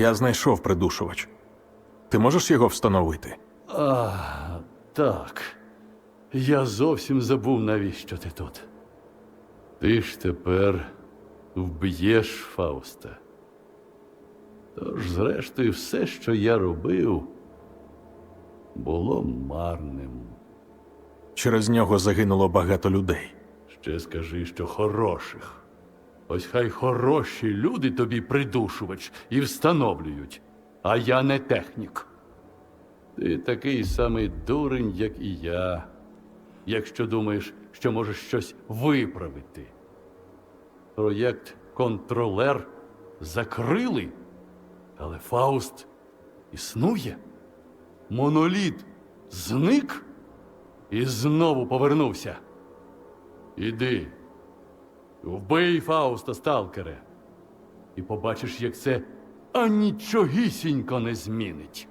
Я знайшов придушувач. Ти можеш його встановити? А, так. Я зовсім забув, навіщо ти тут. Ти ж тепер вб'єш Фауста. Тож, зрештою, все, що я робив, було марним. Через нього загинуло багато людей. Ще скажи, що хороших. Ось хай хороші люди тобі придушувач і встановлюють, а я не технік. Ти такий самий дурень, як і я, якщо думаєш, що можеш щось виправити. Проєкт контролер закрили, але Фауст існує. Моноліт зник і знову повернувся. Іди, вбий Фауста, сталкере, і побачиш, як це анічогісінько не змінить.